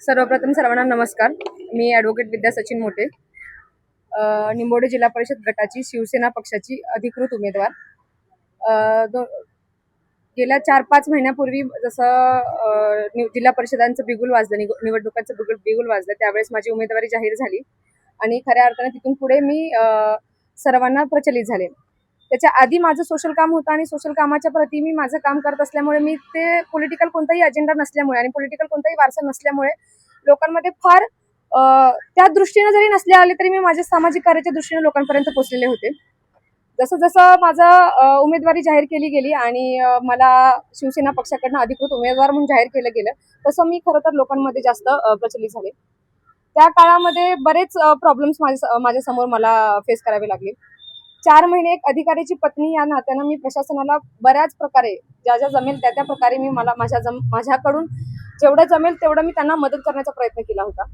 सर्वप्रथम सर्वांना नमस्कार. मी ॲडव्होकेट विद्या सचिन मोठे. निंबोडे जिल्हा परिषद गटाची शिवसेना पक्षाची अधिकृत उमेदवार. दो गेल्या चार पाच महिन्यापूर्वी जसं नि- जिल्हा परिषदांचं बिगुल वाजलं निग- निवडणुकांचं बिगुल बिगुल वाजलं त्यावेळेस माझी उमेदवारी जाहीर झाली. आणि खऱ्या अर्थाने तिथून पुढे मी सर्वांना प्रचलित झाले. त्याच्या आधी माझं सोशल काम होतं आणि सोशल कामाच्या प्रती मी माझं काम करत असल्यामुळे मी ते पॉलिटिकल कोणताही अजेंडा नसल्यामुळे आणि पॉलिटिकल कोणताही वारसा नसल्यामुळे लोकांमध्ये फार त्या दृष्टीने जरी नसले आले तरी मी माझ्या सामाजिक कार्याच्या दृष्टीने लोकांपर्यंत पोहोचलेले होते. जसं जसं माझं उमेदवारी जाहीर केली गेली आणि मला शिवसेना पक्षाकडनं अधिकृत उमेदवार म्हणून जाहीर केलं गेलं तसं मी खरं तर लोकांमध्ये जास्त प्रचलित झाले. त्या काळामध्ये बरेच प्रॉब्लेम्स माझ्या माझ्यासमोर मला फेस करावे लागले. चार महिने एक अधिकाऱ्याची पत्नी या नात्यानं मी प्रशासनाला बऱ्याच प्रकारे ज्या ज्या जमेल त्या त्या प्रकारे मी मला माझ्या जम माझ्याकडून जेवढं जमेल तेवढं मी त्यांना मदत करण्याचा प्रयत्न केला होता.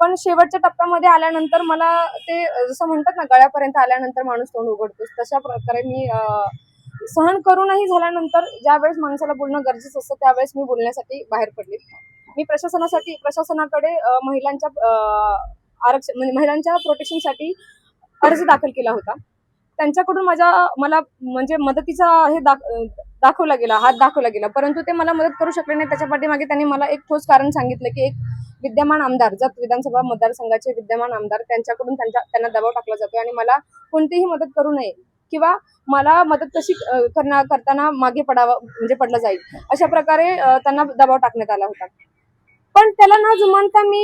पण शेवटच्या टप्प्यामध्ये आल्यानंतर मला ते जसं म्हणतात ना गळ्यापर्यंत आल्यानंतर माणूस तोंड उघडतोच. तशा प्रकारे मी सहन करूनही झाल्यानंतर ज्यावेळेस माणसाला बोलणं गरजेचं असतं त्यावेळेस मी बोलण्यासाठी बाहेर पडले. मी प्रशासनासाठी प्रशासनाकडे महिलांच्या आरक्षण म्हणजे महिलांच्या प्रोटेक्शनसाठी अर्ज दाखल केला होता. त्यांच्याकडून माझ्या मला म्हणजे मदतीचा हे दाखवला गेला हात दाखवला गेला. परंतु ते मला मदत करू शकले नाही. त्याच्या पाठीमागे त्यांनी मला एक ठोस कारण सांगितलं की एक विद्यमान आमदार जत विधानसभा मतदारसंघाचे विद्यमान आमदार त्यांच्याकडून त्यांच्या त्यांना दबाव टाकला जातो आणि मला कोणतीही मदत करू नये किंवा मला मदत कशी करणार करताना मागे पडावं म्हणजे पडलं जाईल. अशा प्रकारे त्यांना दबाव टाकण्यात आला होता. पण त्याला न जुमानता मी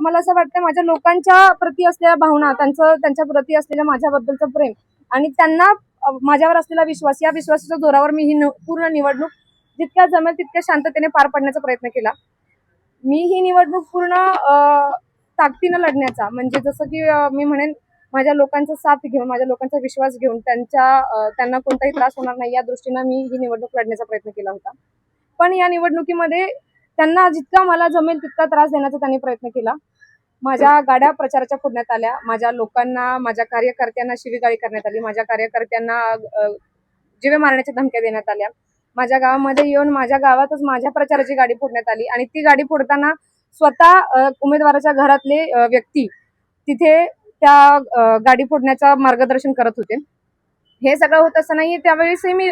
मला असं वाटतं माझ्या लोकांच्या प्रती असलेल्या भावना त्यांचं त्यांच्या प्रती असलेलं माझ्याबद्दलचं प्रेम आणि त्यांना माझ्यावर असलेला विश्वास या विश्वासाच्या जोरावर मी ही पूर्ण निवडणूक जितक्या जमेल तितक्या शांततेने पार पाडण्याचा प्रयत्न केला. मी ही निवडणूक पूर्ण ताकदीनं लढण्याचा म्हणजे जसं की मी म्हणेन माझ्या लोकांचा साथ घेऊन माझ्या लोकांचा विश्वास घेऊन त्यांच्या त्यांना कोणताही त्रास होणार नाही या दृष्टीनं मी ही निवडणूक लढण्याचा प्रयत्न केला होता. पण या निवडणुकीमध्ये त्यांना जितका मला जमेल तितका त्रास देण्याचा त्यांनी प्रयत्न केला. माझ्या गाड्या प्रचाराच्या फोडण्यात आल्या. माझ्या लोकांना माझ्या कार्यकर्त्यांना शिवीगाळी करण्यात आली. माझ्या कार्यकर्त्यांना जीवे मारण्याच्या धमक्या देण्यात आल्या. माझ्या गावामध्ये येऊन माझ्या गावातच माझ्या प्रचाराची गाडी फोडण्यात आली आणि ती गाडी फोडताना स्वतः उमेदवाराच्या घरातले व्यक्ती तिथे त्या गाडी फोडण्याचं मार्गदर्शन करत होते. हे सगळं होत असतानाही त्यावेळेसही मी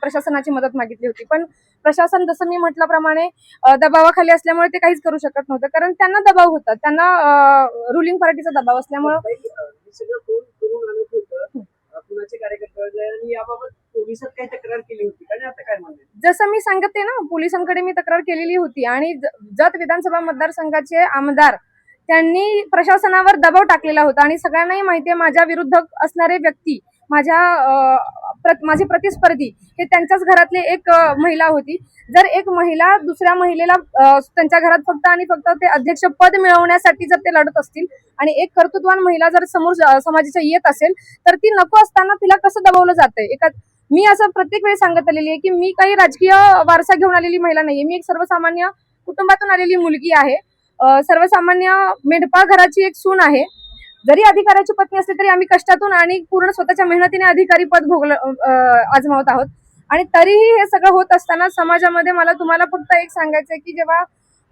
प्रशासनाची मदत मागितली होती. पण प्रशासन जसं मी म्हटल्याप्रमाणे दबावाखाली असल्यामुळे ते काहीच करू शकत नव्हतं. कारण त्यांना दबाव होता. त्यांना रुलिंग पार्टीचा दबाव असल्यामुळं जसं मी सांगते ना पोलिसांकडे मी तक्रार केलेली होती. आणि जत विधानसभा मतदारसंघाचे आमदार त्यांनी प्रशासनावर दबाव टाकलेला होता. आणि सगळ्यांनाही माहिती आहे माझ्या विरुद्ध असणारे व्यक्ती माझ्या प्रत माझे प्रतिस्पर्धी हे त्यांच्याच घरातली एक महिला होती. जर एक महिला दुसऱ्या महिलेला त्यांच्या घरात फक्त आणि फक्त ते अध्यक्ष पद मिळवण्यासाठी जर ते लढत असतील आणि एक कर्तृत्वान महिला जर समोर ज- समाजाच्या येत असेल तर ती नको असताना तिला कसं दबावलं जातंय? एका मी असं प्रत्येक वेळी सांगत आलेली आहे की मी काही राजकीय वारसा घेऊन आलेली महिला नाहीये. मी एक सर्वसामान्य कुटुंबातून आलेली मुलगी आहे. सर्वसामान्य मेंढपाळ घराची एक सून आहे. जरी अधिकाऱ्याची पत्नी असली तरी आम्ही कष्टातून आणि पूर्ण स्वतःच्या मेहनतीने अधिकारी पद भोगलं आजमावत आहोत. आणि तरीही हे सगळं होत असताना समाजामध्ये मला तुम्हाला फक्त एक सांगायचं आहे की जेव्हा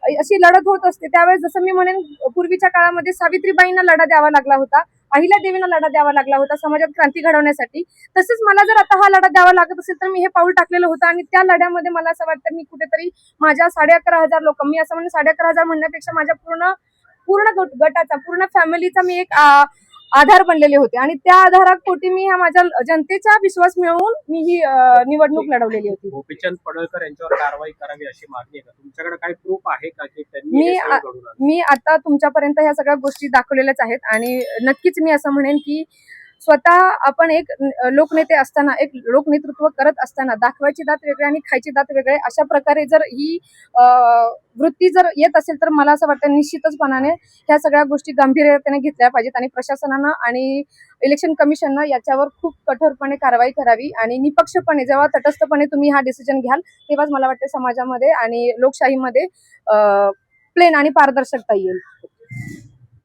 अशी लढत होत असते त्यावेळेस जसं मी म्हणेन पूर्वीच्या काळामध्ये सावित्रीबाईंना लढा द्यावा लागला होता अहिल्या देवींना लढा द्यावा लागला होता समाजात क्रांती घडवण्यासाठी. तसंच मला जर आता हा लढा द्यावा लागत असेल तर मी हे पाऊल टाकलेलं होतं आणि त्या लढ्यामध्ये मला असं वाटतं मी कुठेतरी माझ्या साडे अकरा हजार लोक मी असं म्हणेन साडे अकरा हजार म्हणण्यापेक्षा माझ्या पूर्ण पूर्ण गट- गटाचा पूर्ण फॅमिलीचा मी एक आधार बनलेले होते. आणि त्या आधारापोटी मी ह्या माझ्या जनतेचा विश्वास मिळवून मी ही निवडणूक लढवलेली होती. गोपीचंद पडळकर यांच्यावर कारवाई करावी अशी मागणी आहे का? तुमच्याकडे काही प्रूफ आहे का की मी हे? मी आता तुमच्यापर्यंत ह्या सगळ्या गोष्टी दाखवलेल्याच आहेत. आणि नक्कीच मी असं म्हणेन की स्वतः आपण एक लोकनेते असताना एक लोकनेतृत्व करत असताना दाखवायची दात वेगळे आणि खायची दात वेगळे अशा प्रकारे जर ही वृत्ती जर येत असेल तर मला असं वाटतं निश्चितचपणाने ह्या सगळ्या गोष्टी गांभीर्यतेने घेतल्या पाहिजेत आणि प्रशासनानं आणि इलेक्शन कमिशननं याच्यावर खूप कठोरपणे कारवाई करावी आणि निपक्षपणे जेव्हा तटस्थपणे तुम्ही हा डिसिजन घ्याल तेव्हाच मला वाटते समाजामध्ये आणि लोकशाहीमध्ये प्लेन आणि पारदर्शकता येईल.